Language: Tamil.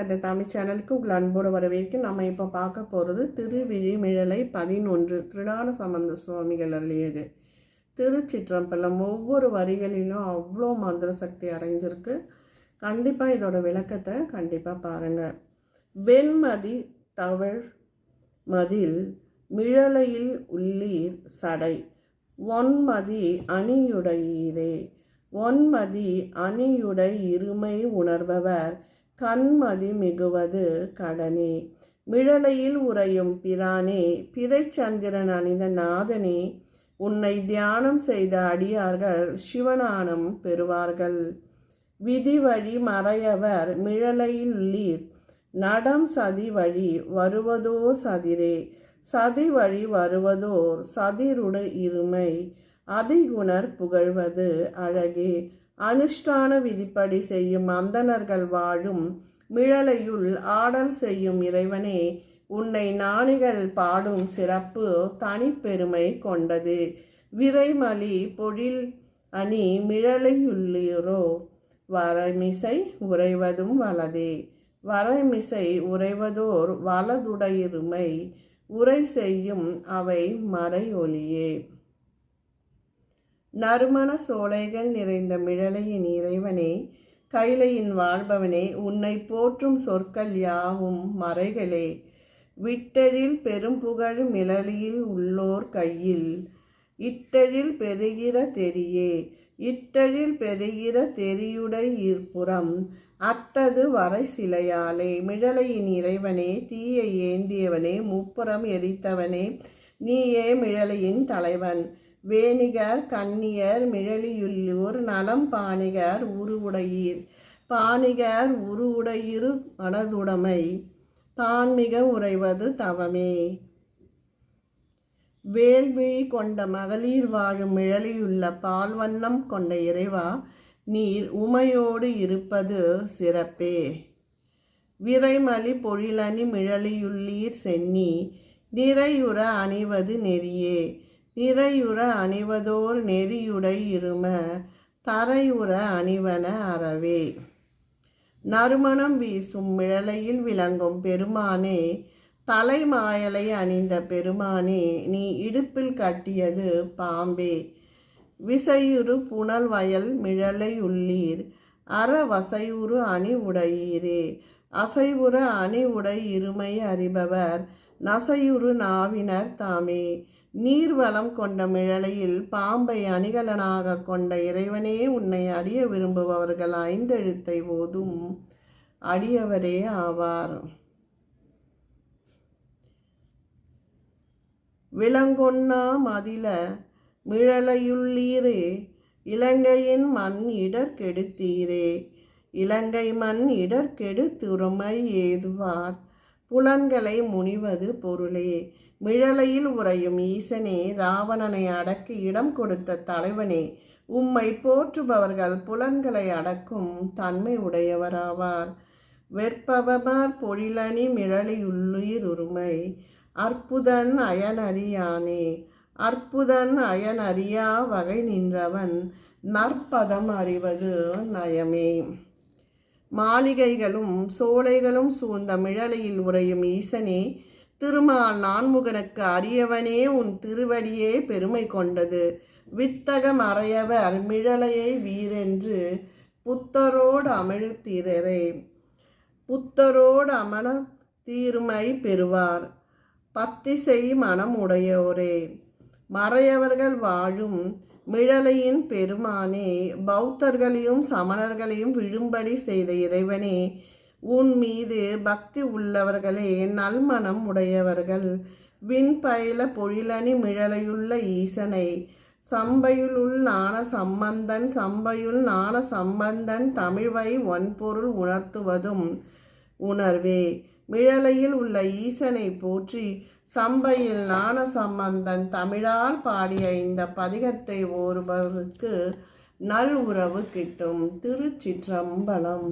அந்த தமிழ் சேனலுக்கு உங்கள் அன்போடு வரவேற்கு நம்ம இப்போ பார்க்க போகிறது திருவிழிமிழலை பதினொன்று திருடான சம்பந்த சுவாமிகள் அள்ளியது திருச்சிற்றம்பலம் ஒவ்வொரு வரிகளிலும் அவ்வளோ மந்திர சக்தி அடைஞ்சிருக்கு. கண்டிப்பாக இதோட விளக்கத்தை கண்டிப்பாக பாருங்கள் வெண்மதி தவழ் மதில் மிழலையில் உள்ளீர் சடை. ஒன்மதி அணியுடையீரே. ஒன்மதி அணியுடை இருமை உணர்பவர். கண்மதி மிகுவது கடனே. மிழலையில் உறையும் பிரானே பிறைச்சந்திரன் அணிந்த நாதனே உன்னை தியானம் செய்த அடியார்கள் சிவனானம் பெறுவார்கள். விதி வழி மறையவர் மிழலையில் உள்ளீர் நடம் சதி வழி வருவதோ சதிரே. சதி வழி வருவதோர் சதிருட இருமை. அதிகுணர் புகழ்வது அழகே. அனுஷ்டான விதிப்படி செய்யும் அந்தணர்கள் வாழும் மிழலையுள் ஆடல் செய்யும் இறைவனே உன்னை நாணிகள் பாடும் சிறப்பு தனிப்பெருமை கொண்டது. விரைமலி பொழில் அணி மிழலையுள்ளீரோ வரமிசை உறைவதும் வலதே. வரமிசை உறைவதோர் வலதுடையிருமை உரை செய்யும் அவை மறை ஒளியே நறுமண சோலைகள் நிறைந்த மிழலையின் இறைவனே கைலையின் வாழ்பவனே உன்னை போற்றும் சொற்கள் யாவும் மறைகளே. விட்டழில் பெரும்புகழ் மிளலியில் உள்ளோர் கையில் இட்டழில் பெருகிற தெரியே. இட்டழில் பெருகிற தெரியுடை இருப்புறம் அட்டது வரை சிலையாலே. மிழலையின் இறைவனே தீயை ஏந்தியவனே முப்புறம் எரித்தவனே நீயே மிழலையின் தலைவன். வேணிகர் கன்னியர் மிழலியுள்ளூர் நலம் பாணிகர் உருவுடையீர். பாணிகர் உருவுடையிரு மனதுடைமை. தான்மிக உறைவது தவமே. வேல்விழி கொண்ட மகளிர் வாழும் மிழலியுள்ள பால்வண்ணம் கொண்ட இறைவா நீர் உமையோடு இருப்பது சிறப்பே. விரைமலி பொழிலணி மிழலியுள்ளீர் சென்னி நிறையுற அணிவது நெறியே. நிறையுற அணிவதோர் நெறியுடை இரும தரையுற அணிவன அறவே. நறுமணம் வீசும் மிழலையில் விளங்கும் பெருமானே தலைமாயலை அணிந்த பெருமானே நீ இடுப்பில் கட்டியது பாம்பே. விசையுறு புனல் வயல் மிழலை உள்ளீர் அற வசையுறு அணி உடையீரே. அசைவுற அணி உடை இருமை அறிபவர் நசையுறு நாவினர் தாமே. நீர்வளம் கொண்ட மிழலையில் பாம்பை அணிகலனாக கொண்ட இறைவனே உன்னை அறிய விரும்புபவர்கள் ஐந்தெழுத்தை ஓதும் அடியவரே ஆவார். விலங்கொன்னா மதில மிழலையுள்ளீரே இலங்கையின் மண் இடர் கெடுத்தீரே இலங்கை மண் இடர் கெடுத்துருமை ஏதுவார். புலன்களை முனிவது பொருளே. மிழலையில் உறையும் ஈசனே ராவணனை அடக்கி இடம் கொடுத்த தலைவனே. உம்மை போற்றுபவர்கள் புலன்களை அடக்கும் தன்மை உடையவராவார். வெற்பவமார் பொழிலணி மிழலியுள்ளுயிர் உரிமை. அற்புதன் அயனறியானே. அற்புதன் அயனறியா வகை நின்றவன். நற்பதம் அறிவது நயமே. மாளிகைகளும் சோலைகளும் சூழ்ந்த மிழலையில் உறையும் ஈசனே திருமால் நான்முகனுக்கு அரியவனே உன் திருவடியே பெருமை கொண்டது. வித்தகம் அறையவர் மிழலையை வீரென்று புத்தரோடு அமிழ்த்தீரரே. புத்தரோடு அமல தீர்மை பெறுவார். பத்திசை மனம் உடையோரே மறையவர்கள் வாழும் மிழலையின் பெருமானே பௌத்தர்களையும் சமணர்களையும் விழும்படி செய்த இறைவனே உன் மீது பக்தி உள்ளவர்களே நல்மனம் உடையவர்கள். விண்பயில பொழிலணி மிழலையுள்ள ஈசனை சம்பையுள் நாண சம்பந்தன் சம்பையுள் நாண சம்பந்தன் தமிழ்வை ஒன்பொருள் உணர்த்துவதும் உணர்வே. மிழலையில் உள்ள ஈசனை போற்றி சம்பையில் ஞான சம்பந்தன் தமிழால் பாடிய இந்த பதிகத்தை ஒருவருக்கு நல் உறவு கிட்டும் திருச்சிற்றம்பலம்.